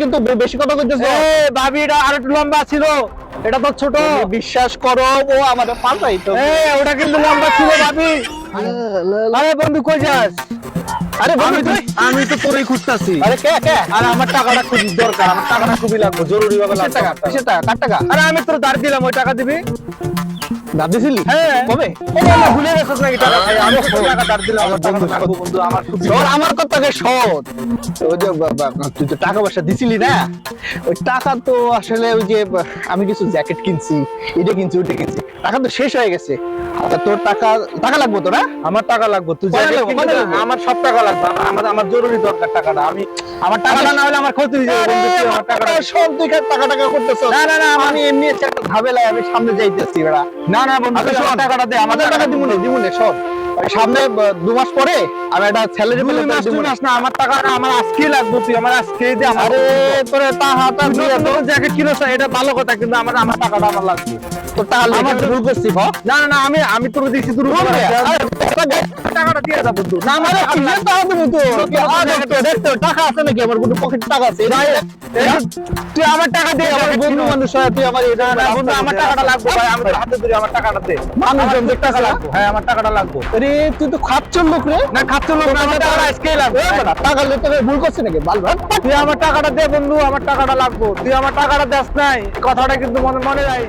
কিন্তু বেশি কথা ভাবি এটা আর একটু লম্বা ছিল। এটা তো ছোট। বিশ্বাস করো ও আমাদের পাল্টাই তো। ওটা কিন্তু লম্বা ছিল ভাবি। আরে বন্ধু কই যাস? আরে আমি বন্ধু তো তুই? আমি তো তোরই খুঁজতাছি। আরে কে কে? আর আমার টাকাটা খুব দরকার। আমার টাকাটা খুবই লাগবে জরুরি ভাবে লাগবে। টাকা? টাকা? আরে আমি তোর ধার দিলাম ওই টাকা দিবি? দিছিলি হ্যাঁ। কবে? আমি ভুলে গেছিস নাকি? টাকা আমি তোর টাকা ধার দিলাম আমার বন্ধু, টাকাটা লাগবে বন্ধু আমার খুব শোন। আমার কথাকে শোন। ওই যে বা- বা- তুই তো টাকা পয়সা দিছিলি না? ওই টাকা তো আসলে ওই যে আমি কিছু জ্যাকেট কিনছি এটা কিনছি ওইটা কিনছি। টাকা তো শেষ হয়ে গেছে। তোর টাকা টাকা লাগবে তো না? আমার টাকা লাগবে তুই? আমার সব টাকা লাগবে আমার- আমার জরুরি দরকার টাকাটা। আমি আমার টাকাটা না হলে আমার ক্ষতি হয়ে যাবে আমার টাকাটা শোন তুই টাকা টাকা করতেছ। না, না, না, আমি এমনি একটা ঝামেলায় আমি সামনে যাইতেছি বেড়া। না না বন্ধু আচ্ছা, টাকাটা দে আমাদের টাকা দিমুনে দিমুনে সব সামনে আহ, দু মাস পরে আমি একটা স্যালারি পেলে মাস দুই মাস না আমার টাকাটা আমার আজকেই লাগবে তুই আমার আজকেই দে আরে তোরে তা হাত আর দিয়ে তো জ্যাকেট কিনেছ এটা ভালো কথা কিন্তু আমার আমার টাকাটা আমার লাগবে। তোর টাকা লেগে আমার তো- ভুল করছি হ? না না আমি আমি তোর তুই ভুল। আরে, টাকাটা দিয়ে যা বন্ধু না কিসের টাকা দিবো তো? দেখতো, টাকা আছে নাকি? আমার কোনো পকেটে টাকা আছে। ভাই, তুই আমার টাকা দে আমার বন্ধু মানুষ হয়, তুই আমার এটা না, বন্ধু আমার টাকাটা লাগবে ভাই আমি হাতে ধরে আমার টাকাটা দে। মানুষজন টাকা লাগবে। হ্যাঁ আমার টাকাটা লাগবে। আরে তুই তো লোক রে। না লোক না, টাকাটা আজকেই লাগবে। টাকা লেতে ভুল করছে নাকি? বাল তুই আমার টাকাটা দে বন্ধু আমার টাকাটা লাগবে। তুই আমার টাকাটা দেস নাই কথাটা কিন্তু মনে মনে রাখ।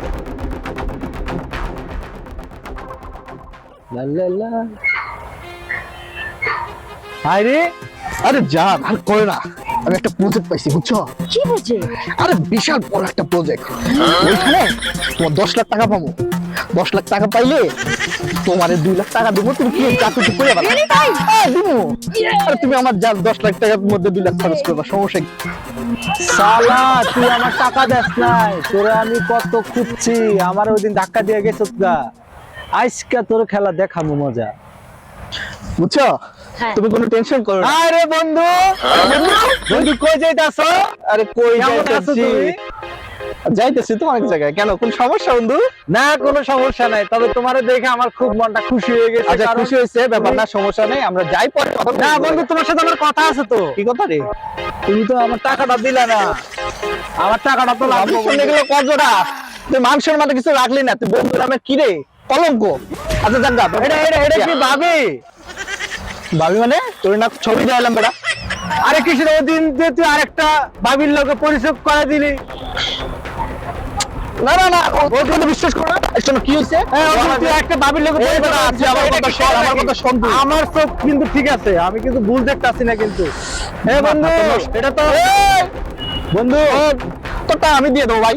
আরে আরে যা আর করে না। আমি একটা প্রজেক্ট পাইছি বুঝছ? কি বুঝে আরে বিশাল বড় একটা প্রজেক্ট ওইখানে তোমার দশ লাখ টাকা পাবো। দশ লাখ টাকা পাইলে তোমার দুই লাখ টাকা দেবো তুমি কি চাকরি করে দিবো। আরে তুমি আমার যা দশ লাখ টাকার মধ্যে দুই লাখ খরচ করবা সমস্যা কি? সালা তুই আমার টাকা দেস নাই। তোরে আমি কত খুঁজছি আমার ওই দিন ধাক্কা দিয়ে গেছিস গা। আজকে তোর খেলা দেখাবো মজা। বুঝছ? হ্যাঁ। তুমি কোনো টেনশন করো না। আরে বন্ধু! বন্ধু কই যাইতাছ? আরে কই যাইতেছি? তুমি? যাইতেছি তো অনেক জায়গায়। কেন কোন সমস্যা বন্ধু? না কোনো সমস্যা নাই। তবে তোমারে দেখে আমার খুব মনটা খুশি হয়ে গেছে আচ্ছা খুশি হয়েছে ব্যাপার না সমস্যা নেই আমরা যাই পরে না বন্ধু তোমার সাথে আমার কথা আছে তো। কি কথা রে? তুমি তো আমার টাকাটা দিলা না। আমার টাকাটা তো লাগবে শুনে গেলে কজোড়া তুই মানুষের মাঝে কিছু রাখলি না তুই বন্ধু নামে কি রে? কলঙ্ক। আচ্ছা যাক গা এটা এটা এটা কি ভাবি? ভাবি মানে? তোর না ছবি দেখালাম বেটা। আরে কিসের ওদিন যে তুই আরেকটা ভাবির লোকে পরিচয় করে দিলি। না না না ও ও কিন্তু বিশ্বাস করো না। কি তুই একটা ভাবির লোকে আমার কথা শোন, আমার কথা শোন আমার চোখ কিন্তু ঠিক আছে আমি কিন্তু ভুল দেখতাছি না কিন্তু। এ বন্ধু এটা তো বন্ধু তোরটা আমি দিয়ে দেবো ভাই।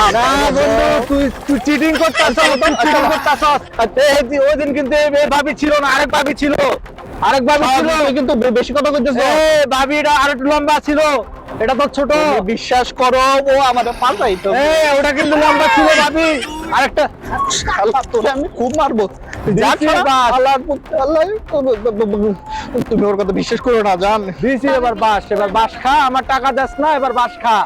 না না বন্ধু তুই তুই চিটিং করতাছ চিটিং করতাছ ওই দিন কিন্তু ভাবি ছিল না আরেক ভাবি ছিল। আরেক ভাবি ছিল। তুই কিন্তু বেশি কথা কইতেছ এ ভাবিটা আর একটু লম্বা ছিল। এটা তো ছোট। বিশ্বাস করো ও আমাদের পাল্টাই তো। ওটা কিন্তু লম্বা ছিল ভাবি। আরেকটা। শালা তোরে আমি খুব মারবো। আল্লাহ তুমি ওর কথা বিশ্বাস করো না জান। দিয়েছি এবার বাস এবার বাস খা আমার টাকা দাস না এবার বাস খা।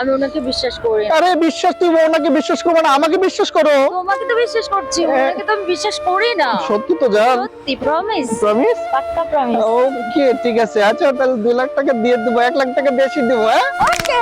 আমি ওনাকে বিশ্বাস করি আরে বিশ্বাস তুমি ওনাকে বিশ্বাস করো না আমাকে বিশ্বাস করো। তোমাকে তো বিশ্বাস করছি ওনাকে তো আমি বিশ্বাস করি না। সত্যি তো জান। সত্যি প্রমিস প্রমিস পাক্কা প্রমিস ওকে ঠিক আছে আচ্ছা তাহলে 2 লাখ টাকা দিয়ে দেব এক লাখ টাকা বেশি দেব হ্যাঁ? ওকে